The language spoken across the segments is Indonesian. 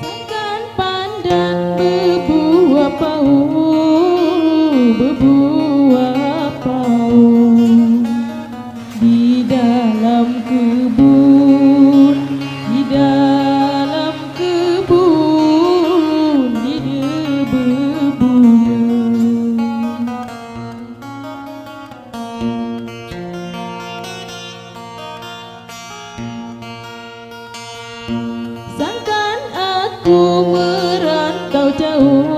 Sangkan pandan bebu apa bebu Ku kau jauh.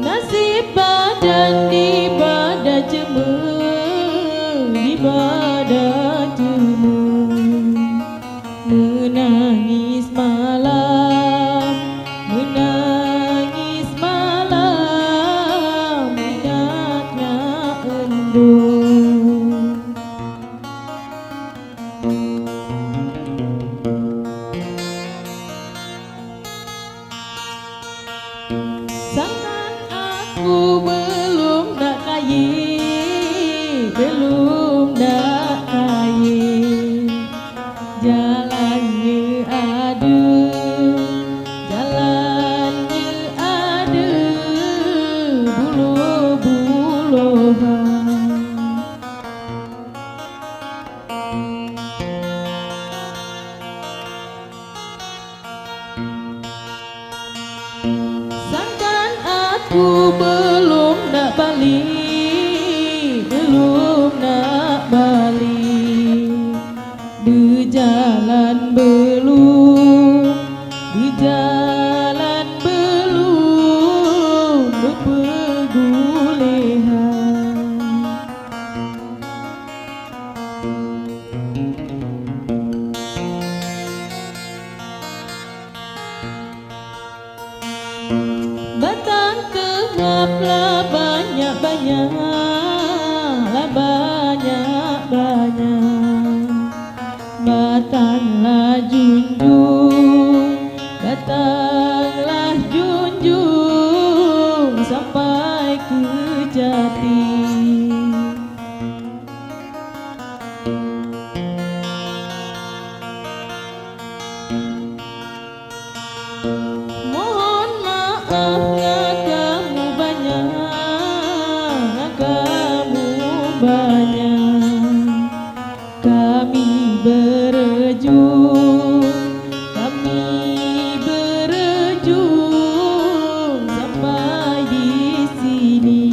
Nasib badan di pada jemu Di pada jemu. Menangis malam aku belum kaya belum belum nak balik belum nak balik. Di jalan belum di jalan banyak banyak banyak Batanglah junjung Batanglah junjung Sampai ke jati Thank you. kami berjung kami berjung sampai di sini.